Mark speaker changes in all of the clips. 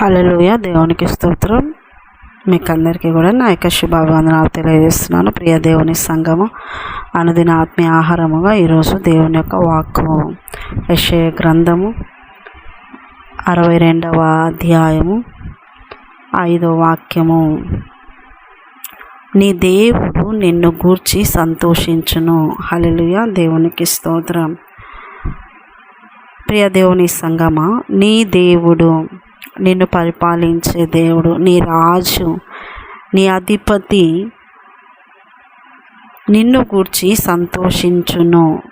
Speaker 1: హలలుయ దేవునికి స్తోత్రం. మీకు అందరికీ కూడా నా యొక్క శుభాభివందనాలు తెలియజేస్తున్నాను. ప్రియ దేవుని సంఘము అనుదిన ఆత్మీయ ఆహారముగా ఈరోజు దేవుని యొక్క వాక్కు యశయ గ్రంథము అరవై రెండవ అధ్యాయము ఐదో వాక్యము. నీ దేవుడు నిన్ను గూర్చి సంతోషించును. హలలుయ దేవునికి స్తోత్రం. ప్రియ దేవుని సంగమా నీ దేవుడు నిన్ను పరిపాలించే దేవుడు నీ రాజు నీ అధిపతి నిన్ను గూర్చి సంతోషించును.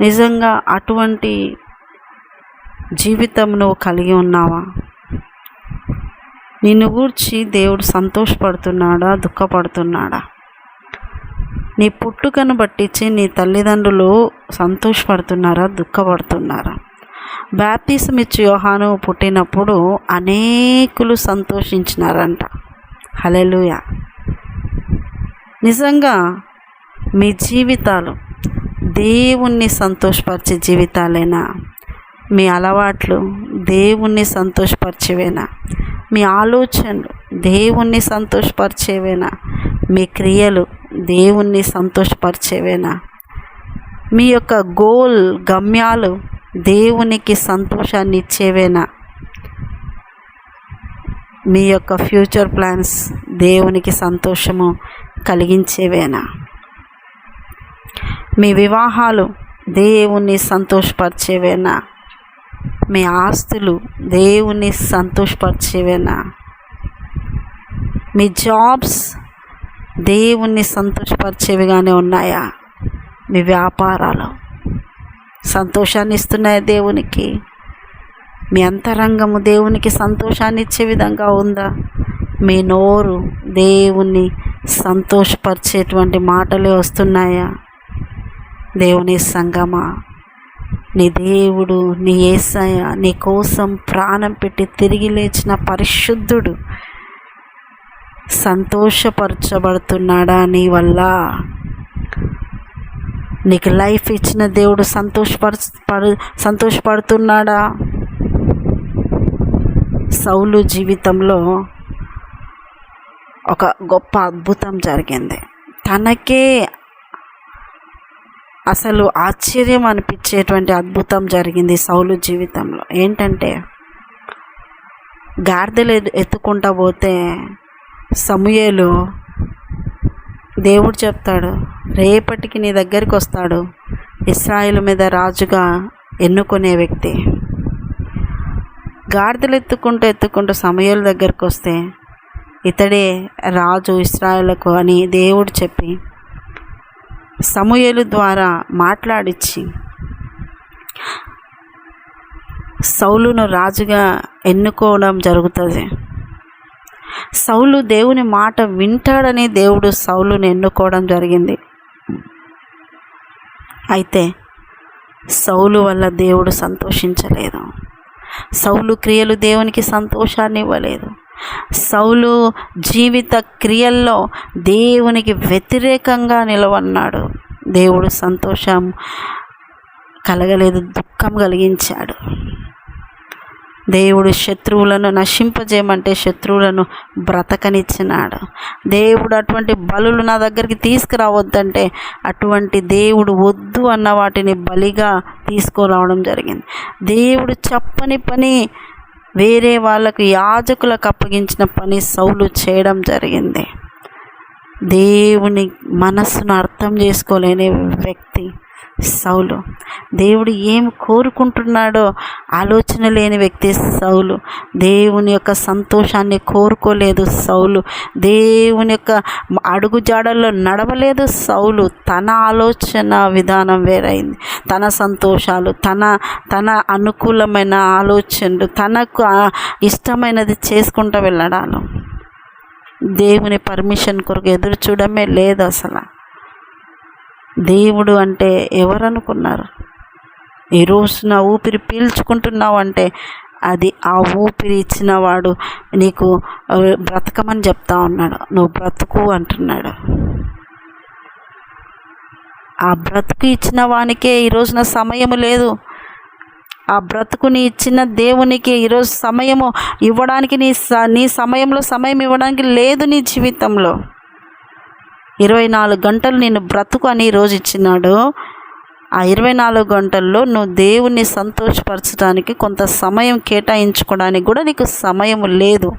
Speaker 1: నిజంగా అటువంటి జీవితం నువ్వు కలిగి ఉన్నావా? నిన్ను గూర్చి దేవుడు సంతోషపడుతున్నాడా దుఃఖపడుతున్నాడా? నీ పుట్టుకను బట్టించి నీ తల్లిదండ్రులు సంతోషపడుతున్నారా దుఃఖపడుతున్నారా? బ్యాప్తిసమిచ్చి యోహాను పుట్టినప్పుడు అనేకులు సంతోషించినారంట. హలెలుయ నిజంగా మీ జీవితాలు దేవుణ్ణి సంతోషపరిచే జీవితాలేనా? మీ అలవాట్లు దేవుణ్ణి సంతోషపరిచేవేనా? మీ ఆలోచనలు దేవుణ్ణి సంతోషపరిచేవేనా? మీ క్రియలు దేవుణ్ణి సంతోషపరిచేవేనా? మీ యొక్క గోల్ గమ్యాలు దేవునికి సంతోషాన్ని ఇచ్చేవేనా మీ యొక్క ఫ్యూచర్ ప్లాన్స్ దేవునికి సంతోషము కలిగించేవేనా? మీ వివాహాలు దేవుణ్ణి సంతోషపరిచేవేనా? మీ ఆస్తులు దేవుణ్ణి సంతోషపరిచేవేనా? మీ జాబ్స్ దేవుణ్ణి సంతోషపరిచేవిగానే ఉన్నాయా? మీ వ్యాపారాలు సంతోషాన్ని ఇస్తున్నాయా దేవునికి? మీ అంతరంగము దేవునికి సంతోషాన్ని ఇచ్చే విధంగా ఉందా? మీ నోరు దేవుణ్ణి సంతోషపరిచేటువంటి మాటలే వస్తున్నాయా? దేవుని సంగమా? నీ దేవుడు నీ ఏసయ నీ కోసం ప్రాణం పెట్టి తిరిగి లేచిన పరిశుద్ధుడు సంతోషపరచబడుతున్నాడా నీ వల్ల? నీకు లైఫ్ ఇచ్చిన దేవుడు సంతోషపర పడు సంతోషపడుతున్నాడా? సౌలు జీవితంలో ఒక గొప్ప అద్భుతం జరిగింది. తనకే అసలు ఆశ్చర్యం అనిపించేటువంటి అద్భుతం జరిగింది సౌలు జీవితంలో. ఏంటంటే గాడిదలు ఎత్తుకుంటా పోతే సమూయేలు దేవుడు చెప్తాడు రేపటికి నీ దగ్గరికి వస్తాడు. ఇస్రాయిల్ మీద రాజుగా ఎన్నుకునే వ్యక్తి. గాడిదలు ఎత్తుకుంటూ ఎత్తుకుంటూ సమయాల దగ్గరికి వస్తే ఇతడే రాజు ఇస్రాయిలకు అని దేవుడు చెప్పి సమూయలు ద్వారా మాట్లాడిచ్చి సౌలును రాజుగా ఎన్నుకోవడం జరుగుతుంది. సౌలు దేవుని మాట వింటాడని దేవుడు సౌలును ఎన్నుకోవడం జరిగింది. అయితే సౌలు వల్ల దేవుడు సంతోషించలేదు. సౌలు క్రియలు దేవునికి సంతోషాన్ని ఇవ్వలేదు. సౌలు జీవిత క్రియల్లో దేవునికి వ్యతిరేకంగా నిలవన్నాడు. దేవుడు సంతోషం కలగలేదు దుఃఖం కలిగించాడు. దేవుడు శత్రువులను నశింపజేయమంటే శత్రువులను బ్రతకనిచ్చినాడు. దేవుడు అటువంటి బలులు నా దగ్గరికి తీసుకురావద్దంటే అటువంటి దేవుడు వద్దు అన్న వాటిని బలిగా తీసుకురావడం జరిగింది. దేవుడు చెప్పని పని వేరే వాళ్ళకు యాజకులకు అప్పగించిన పని సౌలు చేయడం జరిగింది. దేవుని మనస్సును అర్థం చేసుకోలేని వ్యక్తి సౌలు. దేవుడు ఏం కోరుకుంటున్నాడో ఆలోచన లేని వ్యక్తి సౌలు. దేవుని యొక్క సంతోషాన్ని కోరుకోలేదు సౌలు. దేవుని యొక్క అడుగుజాడల్లో నడవలేదు సౌలు. తన ఆలోచన విధానం వేరైంది. తన సంతోషాలు తన తన అనుకూలమైన ఆలోచనలు తనకు ఇష్టమైనది చేసుకుంటూ వెళ్ళడాలు. దేవుని పర్మిషన్ కొరకు ఎదురు చూడమే లేదు అసలు. దేవుడు అంటే ఎవరనుకున్నారు? ఈ రోజున ఊపిరి పీల్చుకుంటున్నావు అంటే అది ఆ ఊపిరి ఇచ్చినవాడు నీకు బ్రతకమని చెప్తా ఉన్నాడు. నువ్వు బ్రతుకు అంటున్నాడు. ఆ బ్రతుకు ఇచ్చిన వానికే ఈ రోజున సమయం లేదు. ఆ బ్రతుకుని ఇచ్చిన దేవునికి ఈరోజు సమయము ఇవ్వడానికి నీ స నీ సమయంలో సమయం ఇవ్వడానికి లేదు నీ జీవితంలో. ఇరవై నాలుగు గంటలు నేను బ్రతుకు అని రోజు ఇచ్చినాడు. ఆ ఇరవై నాలుగు గంటల్లో నువ్వు దేవుణ్ణి సంతోషపరచడానికి కొంత సమయం కేటాయించుకోవడానికి కూడా నీకు సమయం లేదు.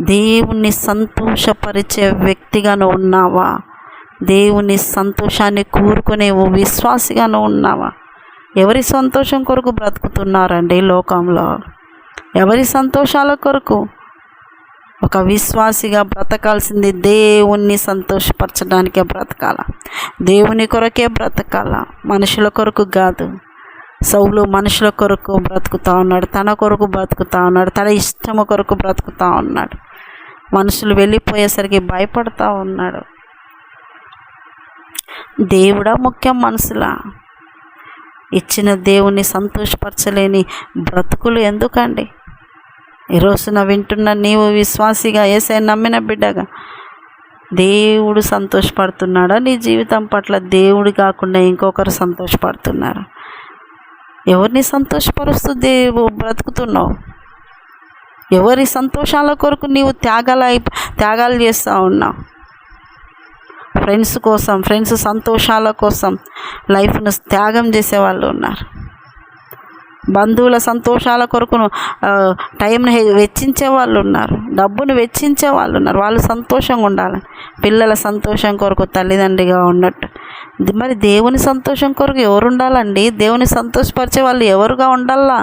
Speaker 1: దేవుణ్ణి సంతోషపరిచే వ్యక్తిగా నువ్వు ఉన్నావా? దేవుని సంతోషాన్ని కోరుకునే ఓ విశ్వాసిగా నువ్వు ఉన్నావా? ఎవరి సంతోషం కొరకు బ్రతుకుతున్నారండి లోకంలో? ఎవరి సంతోషాల కొరకు? ఒక విశ్వాసిగా బ్రతకాల్సింది దేవుణ్ణి సంతోషపరచడానికే బ్రతకాల. దేవుని కొరకే బ్రతకాల. మనుషుల కొరకు కాదు. సౌలు మనుషుల కొరకు బ్రతుకుతా ఉన్నాడు. తన కొరకు బ్రతుకుతా ఉన్నాడు. తన ఇష్టము కొరకు బ్రతుకుతా ఉన్నాడు. మనుషులు వెళ్ళిపోయేసరికి భయపడతా ఉన్నాడు. దేవుడా ముఖ్యం మనసులా ఇచ్చిన దేవుని సంతోషపరచలేని బ్రతుకులు ఎందుకండి? ఈ రోజున వింటున్న నీవు విశ్వాసిగా ఏసే నమ్మిన బిడ్డగా. దేవుడు సంతోషపడుతున్నాడా? నీ జీవితం పట్ల దేవుడు కాకుండా ఇంకొకరు సంతోషపడుతున్నారు. ఎవరిని సంతోషపరుస్తూ దేవు బ్రతుకుతున్నావు? ఎవరి సంతోషాల కొరకు నీవు త్యాగాలై త్యాగాలు చేస్తూ ఉన్నావు? ఫ్రెండ్స్ కోసం ఫ్రెండ్స్ సంతోషాల కోసం లైఫ్ను త్యాగం చేసే వాళ్ళు ఉన్నారు. బంధువుల సంతోషాల కొరకును టైంని వెచ్చించే వాళ్ళు ఉన్నారు డబ్బును వెచ్చించే వాళ్ళు ఉన్నారు వాళ్ళు సంతోషంగా ఉండాలి. పిల్లల సంతోషం కొరకు తల్లిదండ్రిగా ఉన్నట్టు. మరి దేవుని సంతోషం కొరకు ఎవరు ఉండాలండి దేవుని సంతోషపరిచే వాళ్ళు ఎవరుగా ఉండాలా?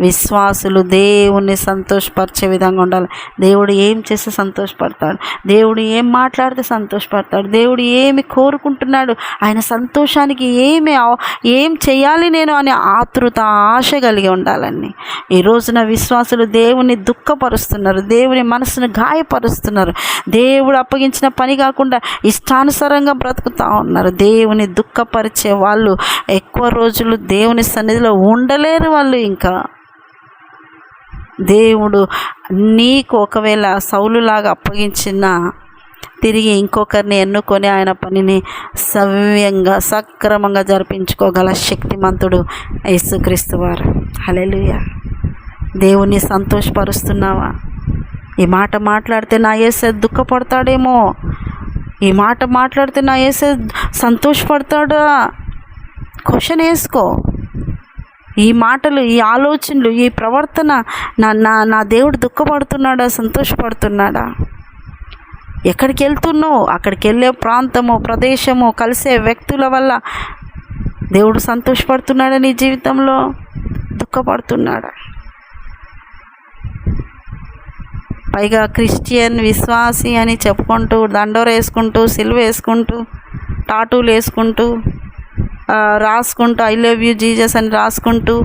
Speaker 1: విశ్వాసులు దేవుణ్ణి సంతోషపరిచే విధంగా ఉండాలి. దేవుడు ఏం చేస్తే సంతోషపడతాడు? దేవుడు ఏం మాట్లాడితే సంతోషపడతాడు? దేవుడు ఏమి కోరుకుంటున్నాడు? ఆయన సంతోషానికి ఏమి ఏం చేయాలి నేను అనే ఆతృత ఆశ కలిగి ఉండాలని ఈ రోజున విశ్వాసులు దేవుని దుఃఖపరుస్తున్నారు. దేవుని మనసును గాయపరుస్తున్నారు. దేవుడు అప్పగించిన పని కాకుండా ఇష్టానుసారంగా బ్రతుకుతూ ఉన్నారు. దేవుని దుఃఖపరిచే వాళ్ళు ఎక్కువ రోజులు దేవుని సన్నిధిలో ఉండలేరు వాళ్ళు ఇంకా. దేవుడు నీకు ఒకవేళ సౌలులాగా అప్పగించిన తిరిగి ఇంకొకరిని ఎన్నుకొని ఆయన పనిని సవ్యంగా సక్రమంగా జరిపించుకోగల శక్తిమంతుడు యేసుక్రీస్తు వారు. హలెలుయ దేవుణ్ణి సంతోషపరుస్తున్నావా? ఈ మాట మాట్లాడితే నా ఏసే దుఃఖపడతాడేమో. ఈ మాట మాట్లాడితే నా ఏసే సంతోషపడతాడా? క్వశ్చన్ వేసుకో ఈ మాటలు ఈ ఆలోచనలు ఈ ప్రవర్తన నా నా నా దేవుడు దుఃఖపడుతున్నాడా సంతోషపడుతున్నాడా? ఎక్కడికి వెళ్తున్నావు? అక్కడికి వెళ్ళే ప్రాంతము ప్రదేశము కలిసే వ్యక్తుల వల్ల దేవుడు సంతోషపడుతున్నాడా నీ జీవితంలో? దుఃఖపడుతున్నాడా? పైగా క్రిస్టియన్ విశ్వాసి అని చెప్పుకుంటూ దండోరేసుకుంటూ సిల్వ వేసుకుంటూ టాటూలు వేసుకుంటూ రాసుకుంటూ ఐ లవ్ యూ జీజస్ అని రాసుకుంటూ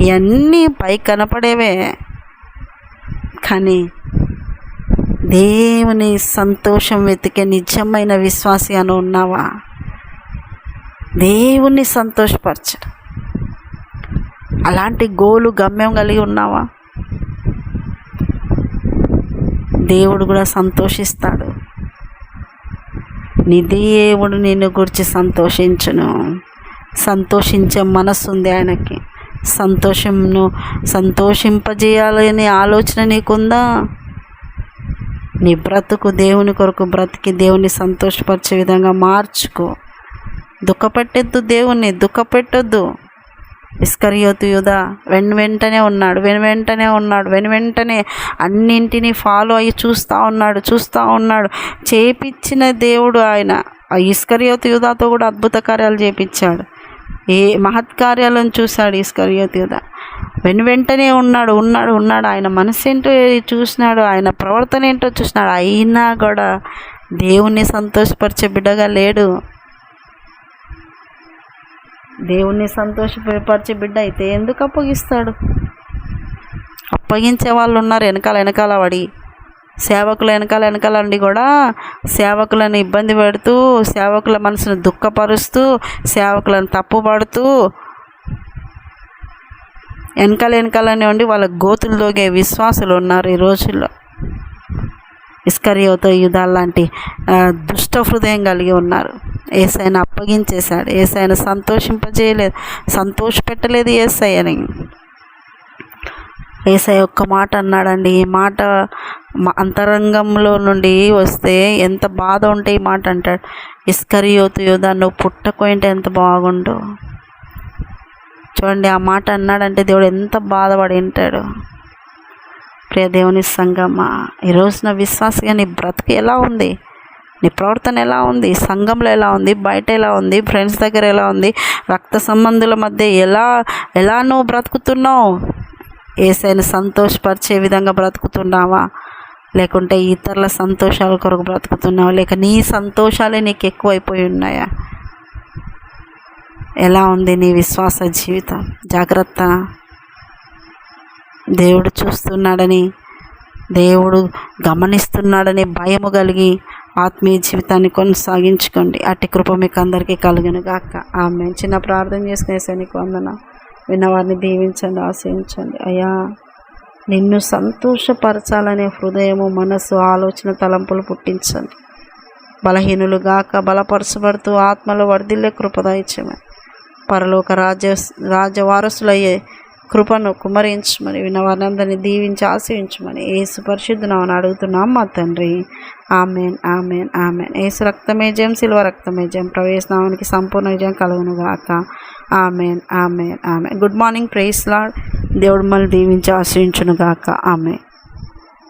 Speaker 1: ఇవన్నీ పై కనపడేవే. కానీ దేవుని సంతోషం వెతికే నిజమైన విశ్వాసి అని ఉన్నావా? దేవుణ్ణి సంతోషపరచడం. అలాంటి గోలు గమ్యం కలిగి ఉన్నావా? దేవుడు కూడా సంతోషిస్తాడు. నీ దేవుడు నిన్ను గురించి సంతోషించును. సంతోషించే మనస్సు ఉంది ఆయనకి. సంతోషంను సంతోషింపజేయాలనే ఆలోచన నీకుందా? నీ బ్రతుకు దేవుని కొరకు బ్రతికి దేవుని సంతోషపరిచే విధంగా మార్చుకో. దుఃఖపెట్టద్దు దేవుణ్ణి దుఃఖపెట్టొద్దు. ఇస్కరియోతు యుధ వెన్ వెంటనే ఉన్నాడు వెను వెంటనే ఉన్నాడు వెను వెంటనే అన్నింటినీ ఫాలో అయ్యి చూస్తూ ఉన్నాడు చూస్తూ ఉన్నాడు. చేపించిన దేవుడు ఆయన. ఆ ఇస్కరియోతు యుధాతో కూడా అద్భుత కార్యాలు చేపించాడు ఏ మహత్కార్యాలను చూశాడు ఇస్కరియోత్ కదా వెను వెంటనే ఉన్నాడు ఉన్నాడు ఉన్నాడు. ఆయన మనసు ఏంటో చూసినాడు ఆయన ప్రవర్తన ఏంటో చూసినాడు. అయినా కూడా దేవుణ్ణి సంతోషపరిచే బిడ్డగా లేడు. దేవుణ్ణి సంతోషపరిచే బిడ్డ అయితే ఎందుకు అప్పగిస్తాడు? అప్పగించే వాళ్ళు ఉన్నారు వెనకాల వెనకాల వాడి. సేవకుల వెనకాల వెనకాలండి కూడా సేవకులను ఇబ్బంది పెడుతూ సేవకుల మనసును దుఃఖపరుస్తూ సేవకులను తప్పుపడుతూ వెనకాల వెనకాలనే ఉండి వాళ్ళ గోతులు దోగే విశ్వాసులు ఉన్నారు ఈ రోజుల్లో. ఇస్కరియోతో యుధాలు లాంటి దుష్ట హృదయం కలిగి ఉన్నారు. ఏసైనా అప్పగించేశాడు. ఏసైనా సంతోషింపజేయలేదు సంతోషపెట్టలేదు అని. ఏసై ఒక్క మాట అన్నాడండి. ఈ మాట అంతరంగంలో నుండి వస్తే ఎంత బాధ ఉంటే ఈ మాట అంటాడు. ఇస్కరియోతు యోధా నువ్వు పుట్టకుంటే ఎంత బాగుండు. చూడండి ఆ మాట అన్నాడంటే దేవుడు ఎంత బాధపడి ఉంటాడు. ప్రియ దేవుని సంగమ్మ ఈ రోజున విశ్వాసగా నీ బ్రతుకు ఎలా ఉంది? నీ ప్రవర్తన ఎలా ఉంది? సంఘంలో ఎలా ఉంది? బయట ఎలా ఉంది? ఫ్రెండ్స్ దగ్గర ఎలా ఉంది? రక్త సంబంధుల మధ్య ఎలా ఎలా నువ్వు బ్రతుకుతున్నావు? ఏసైని సంతోషపరిచే విధంగా బ్రతుకుతున్నావా? లేకుంటే ఇతరుల సంతోషాల కొరకు బ్రతుకుతున్నావా? లేక నీ సంతోషాలే నీకు ఎక్కువైపోయి ఉన్నాయా? ఎలా ఉంది నీ విశ్వాస జీవితం? జాగ్రత్త. దేవుడు చూస్తున్నాడని దేవుడు గమనిస్తున్నాడని భయము కలిగి ఆత్మీయ జీవితాన్ని కొనసాగించుకోండి. అట్టి కృప మీకు అందరికీ కలుగునుగాక ఆమె చిన్న ప్రార్థన చేసుకునే నీకు వందన విన్నవారిని దీవించండి ఆశయించండి అయ్యా నిన్ను సంతోషపరచాలనే హృదయము మనసు ఆలోచన తలంపులు పుట్టించండి. బలహీనులు గాక బలపరచబడుతూ ఆత్మలో వర్ధిల్లే కృపదాయిచ్చమని పరలోక రాజ్య రాజవారసులయ్యే కృపను కుమరించమని విన్నవారిని అందరినీ దీవించి ఆశ్రయించమని ఏసు పరిశుద్ధనామని అడుగుతున్నాం మా తండ్రి. Amen amen amen. ఏసు రక్తమే జయం శిల్వ రక్తమే జయం. ప్రవేశనామానికి సంపూర్ణ విజయం కలుగును గాక ఆమెన్ ఆమెన్ ఆమె గుడ్ మార్నింగ్ ప్రేస్ లాడ్. దేవుడు మళ్ళీ దీవించి ఆశ్రయించును గాక ఆమె